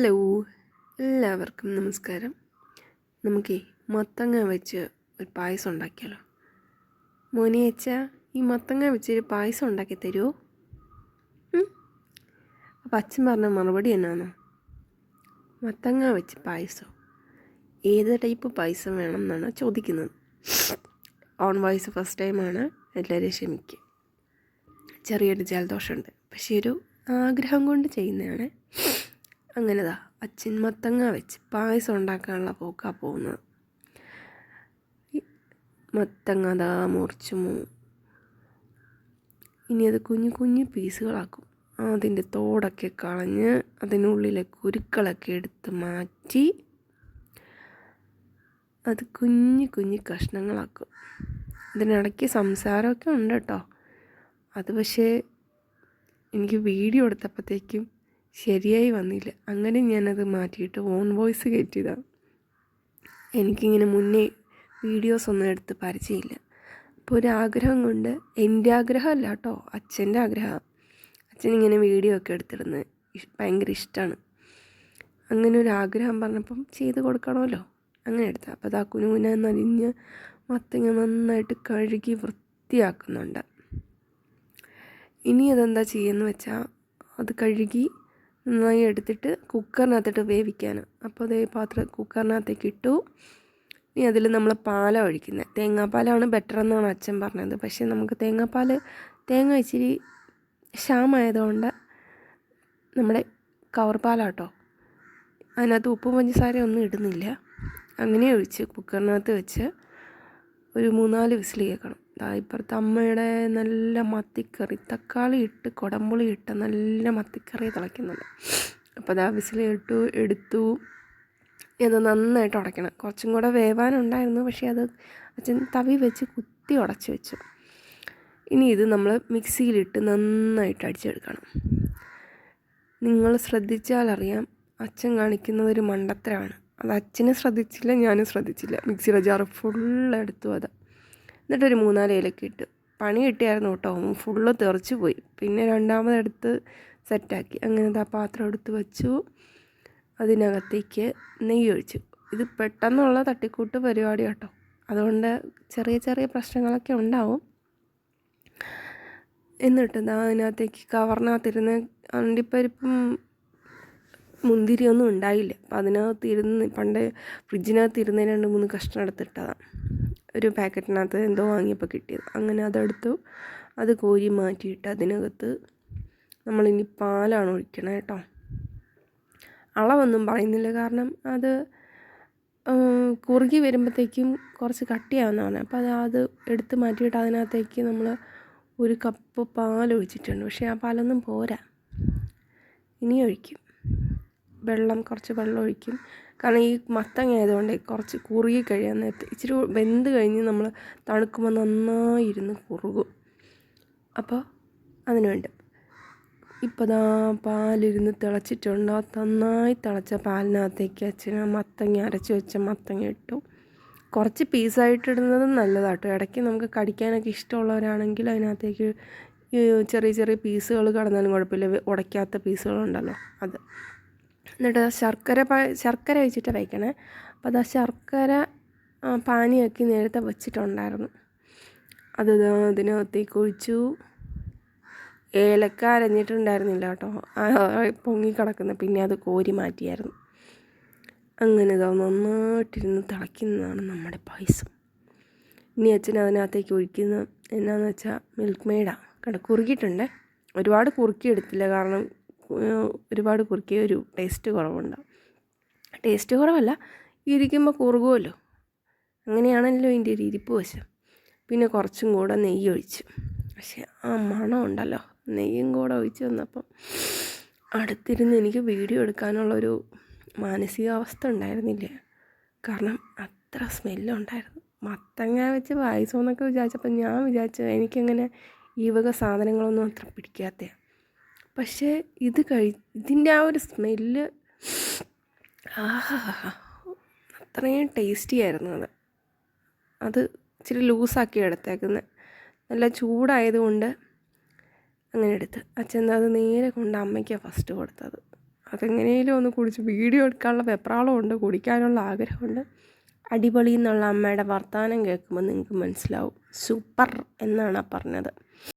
Hello എല്ലാവർക്കും നമസ്കാരം. നമുക്കേ മത്തങ്ങ വെച്ച് ഒരു പായസം ഉണ്ടാക്കിയാലോ? മോനെ ഈ മത്തങ്ങ വെച്ചൊരു പായസം ഉണ്ടാക്കി തരുമോ അപ്പം അച്ഛൻ പറഞ്ഞ മറുപടി എന്നാണോ? മത്തങ്ങ വെച്ച് പായസം. ഏത് ടൈപ്പ് പായസം വേണം എന്നാണ് ചോദിക്കുന്നത്. ഓൺ വോയിസ് ഫസ്റ്റ് ടൈമാണ് എല്ലാവരും ക്ഷമിക്കുക ചെറിയൊരു ജലദോഷമുണ്ട്. പക്ഷേ ഒരു ആഗ്രഹം കൊണ്ട് ചെയ്യുന്നതാണ്. അങ്ങനെതാ. അച്ഛൻ മത്തങ്ങ വെച്ച് പായസം ഉണ്ടാക്കാനുള്ള പോക്കാ പോകുന്നത്. മത്തങ്ങ അതാ മുറിച്ചു ഇനി അത് കുഞ്ഞു കുഞ്ഞു പീസുകളാക്കും. അതിന്റെ തോടൊക്കെ കളഞ്ഞ് അതിനുള്ളിലെ കുരുക്കളൊക്കെ എടുത്ത് മാറ്റി അത് കുഞ്ഞു കുഞ്ഞു കഷ്ണങ്ങളാക്കും. ഇതിനിടയ്ക്ക് സംസാരമൊക്കെ ഉണ്ട് കേട്ടോ. അത് പക്ഷേ എനിക്ക് വീഡിയോ എടുത്തപ്പോഴത്തേക്കും ശരിയായി വന്നില്ല. അങ്ങനെ ഞാനത് മാറ്റിയിട്ട് ഓൺ വോയിസ് കയറ്റിയതാണ് എനിക്കിങ്ങനെ മുന്നേ വീഡിയോസ് ഒന്നും എടുത്ത് പരിചയമില്ല. അപ്പോൾ ഒരു ആഗ്രഹം കൊണ്ട് എന്റെ ആഗ്രഹമല്ല കേട്ടോ അച്ഛന്റെ ആഗ്രഹമാണ് അച്ഛൻ ഇങ്ങനെ വീഡിയോ ഒക്കെ എടുത്തിടുന്നത് ഭയങ്കര ഇഷ്ടമാണ് അങ്ങനെ ഒരു ആഗ്രഹം പറഞ്ഞപ്പം ചെയ്ത് കൊടുക്കണമല്ലോ. അങ്ങനെ എടുത്ത അപ്പോൾ അത് കുനുകുന നലിഞ്ഞ് മത്തങ്ങ നന്നായിട്ട് കഴുകി വൃത്തിയാക്കുന്നുണ്ട്. ഇനി അതെന്താ ചെയ്യുന്നത് വെച്ചാൽ അത് കഴുകി നന്നായി എടുത്തിട്ട് കുക്കറിനകത്തിട്ട് വേവിക്കാൻ. അപ്പോൾ അതേ പാത്രം കുക്കറിനകത്തേക്ക് ഇട്ടു. ഇനി അതിൽ നമ്മൾ പാലാണ് ഒഴിക്കുന്നത് തേങ്ങാപ്പാലാണ് ബെറ്റർ എന്നാണ് അച്ഛൻ പറഞ്ഞത്. പക്ഷേ നമുക്ക് തേങ്ങാപ്പാൽ തേങ്ങ ഇച്ചിരി ക്ഷാമായതുകൊണ്ട് നമ്മുടെ കവർപ്പാലാട്ടോ. അതിനകത്ത് ഉപ്പും പഞ്ചസാര ഒന്നും ഇടുന്നില്ല. അങ്ങനെ ഒഴിച്ച് കുക്കറിനകത്ത് വെച്ച് ഒരു മൂന്നാൽ വിസിൽ കേൾക്കണം. ഇപ്പുറത്ത് അമ്മയുടെ നല്ല മത്തിക്കറി തക്കാളി ഇട്ട് കുടമ്പുളി ഇട്ട് നല്ല മത്തിക്കറി തിളയ്ക്കുന്നുണ്ട് അപ്പോൾ അതാ വിസിലിട്ടു എടുത്തു. ഇത് നന്നായിട്ട് ഉടയ്ക്കണം. കുറച്ചും കൂടെ വേവാനുണ്ടായിരുന്നു പക്ഷേ അത് അച്ഛൻ തവി വെച്ച് കുത്തി ഉടച്ച് വെച്ചു. ഇനി ഇത് നമ്മൾ മിക്സിയിലിട്ട് നന്നായിട്ട് അടിച്ചെടുക്കണം. നിങ്ങൾ ശ്രദ്ധിച്ചാലറിയാം അച്ഛൻ കാണിക്കുന്നത് ഒരു മണ്ടത്തരമാണ്. അത് അച്ഛനെ ശ്രദ്ധിച്ചില്ല ഞാനും ശ്രദ്ധിച്ചില്ല. മിക്സിയുടെ ജാറ് ഫുള്ള് എടുത്തു അത്. എന്നിട്ടൊരു മൂന്നാൽ ഇലക്ക് ഇട്ട്. പണി കിട്ടിയായിരുന്നു കേട്ടോ. ഫുള്ള് തെറിച്ച് പോയി. പിന്നെ രണ്ടാമതെടുത്ത് സെറ്റാക്കി അങ്ങനെ ആ പാത്രം എടുത്ത് വെച്ചു. അതിനകത്തേക്ക് നെയ്യ് ഒഴിച്ചു. ഇത് പെട്ടെന്നുള്ള തട്ടിക്കൂട്ട് പരിപാടി കേട്ടോ. അതുകൊണ്ട് ചെറിയ ചെറിയ പ്രശ്നങ്ങളൊക്കെ ഉണ്ടാവും. എന്നിട്ട് അതിനകത്തേക്ക് കവറിനകത്തിരുന്ന് അണ്ടിപ്പരിപ്പും മുന്തിരിയൊന്നും ഉണ്ടായില്ല. അപ്പം അതിനകത്ത് ഇരുന്ന് പണ്ട് ഫ്രിഡ്ജിനകത്ത് ഇരുന്നതിന് രണ്ട് മൂന്ന് കഷ്ണം എടുത്തിട്ടതാണ് ഒരു പാക്കറ്റിനകത്ത് എന്തോ വാങ്ങിയപ്പോൾ കിട്ടിയത്. അങ്ങനെ അതെടുത്തു. അത് കോരി മാറ്റിയിട്ട് അതിനകത്ത് നമ്മളിനി പാലാണ് ഒഴിക്കണം കേട്ടോ. അളവൊന്നും പറയുന്നില്ല. കാരണം അത് കുറുകി വരുമ്പോഴത്തേക്കും കുറച്ച് കട്ടിയാവുന്നതാണ്. അപ്പോൾ അത് അത് എടുത്ത് മാറ്റിയിട്ട് അതിനകത്തേക്ക് നമ്മൾ ഒരു കപ്പ് പാൽ ഒഴിച്ചിട്ടുണ്ട് പക്ഷേ ആ പാലൊന്നും പോരാ. ഇനി ഒഴിക്കും. വെള്ളം കുറച്ച് വെള്ളം ഒഴിക്കും. കാരണം ഈ മത്തങ്ങ ആയതുകൊണ്ട് കുറച്ച് കുറുകി കഴിയാൻ നേരത്തെ ഇച്ചിരി വെന്ത് കഴിഞ്ഞ് നമ്മൾ തണുക്കുമ്പോൾ നന്നായി ഇരുന്ന് കുറുകും. അപ്പോൾ അതിന് വേണ്ടി. ഇപ്പോൾ ദാ പാലിരുന്ന് തിളച്ചിട്ടുണ്ട്. നന്നായി തിളച്ച പാലിനകത്തേക്ക് അച്ഛന് മത്തങ്ങ അരച്ച് വെച്ച മത്തങ്ങ ഇട്ടു. കുറച്ച് പീസായിട്ട് ഇടുന്നത് നല്ലതാട്ടോ. ഇടയ്ക്ക് നമുക്ക് കടിക്കാനൊക്കെ ഇഷ്ടമുള്ളവരാണെങ്കിൽ അതിനകത്തേക്ക് ചെറിയ ചെറിയ പീസുകൾ കടന്നാലും കുഴപ്പമില്ല. ഉടയ്ക്കാത്ത പീസുകളുണ്ടല്ലോ അത്. എന്നിട്ട് ശർക്കര ശർക്കര വെച്ചിട്ട് വയ്ക്കണേ. അപ്പോൾ അത് ശർക്കര പാനിയാക്കി നേരത്തെ വെച്ചിട്ടുണ്ടായിരുന്നു. അത് അതിനകത്തേക്ക് ഒഴിച്ചു. ഏലക്ക അരഞ്ഞിട്ടുണ്ടായിരുന്നില്ല കേട്ടോ. പൊങ്ങി കിടക്കുന്ന. പിന്നെ അത് കോരി മാറ്റിയായിരുന്നു. അങ്ങനെ ഇതാ നന്നായിട്ടിരുന്ന് തിളയ്ക്കുന്നതാണ് നമ്മുടെ പായസം. ഇനി അച്ഛൻ അതിനകത്തേക്ക് ഒഴിക്കുന്ന എന്നാന്ന് വെച്ചാൽ മിൽക്ക് മെയ്ഡാണ് കണ്ട കുറുകിയിട്ടുണ്ട്. ഒരുപാട് കുറുക്കി എടുത്തില്ല കാരണം ഒരുപാട് കുറുക്കിയ ഒരു ടേസ്റ്റ് കുറവുണ്ടാവും ടേസ്റ്റ് കുറവല്ല ഇരിക്കുമ്പോൾ കുറുകുമല്ലോ അങ്ങനെയാണല്ലോ ഇതിന്റെ ഒരു ഇരിപ്പ് വശം. പിന്നെ കുറച്ചും കൂടെ നെയ്യ് ഒഴിച്ചു. പക്ഷേ ആ മണം ഉണ്ടല്ലോ. നെയ്യും കൂടെ ഒഴിച്ച് വന്നപ്പം അടുത്തിരുന്ന് എനിക്ക് വീഡിയോ എടുക്കാനുള്ളൊരു മാനസികാവസ്ഥ ഉണ്ടായിരുന്നില്ല. കാരണം അത്ര സ്മെല്ലുണ്ടായിരുന്നു. മത്തങ്ങ വെച്ച് പായസം വിചാരിച്ചപ്പോൾ ഞാൻ വിചാരിച്ചു എനിക്കങ്ങനെ ഈ വക സാധനങ്ങളൊന്നും അത്ര പിടിക്കാത്തതാണ് പക്ഷേ ഇത് കഴി ഇതിന്റെ ആ ഒരു സ്മെല്ല് ആഹാ അത്രയും ടേസ്റ്റി ആയിരുന്നു അത്. അത് ഇച്ചിരി ലൂസാക്കി എടുത്തേക്കുന്നത് നല്ല ചൂടായതുകൊണ്ട് അങ്ങനെ എടുത്ത്. അച്ഛൻ അത് നേരെ കൊണ്ട് അമ്മയ്ക്കാണ് ഫസ്റ്റ് കൊടുത്തത്. അതെങ്ങനെയും ഒന്ന് കുടിച്ച് വീഡിയോ എടുക്കാനുള്ള വെപ്രാളമുണ്ട് കുടിക്കാനുള്ള ആഗ്രഹമുണ്ട്. അടിപൊളി എന്നുള്ള അമ്മയുടെ വർത്തമാനം കേൾക്കുമ്പോൾ നിങ്ങൾക്ക് മനസ്സിലാവും. സൂപ്പർ എന്നാണ് പറഞ്ഞത്.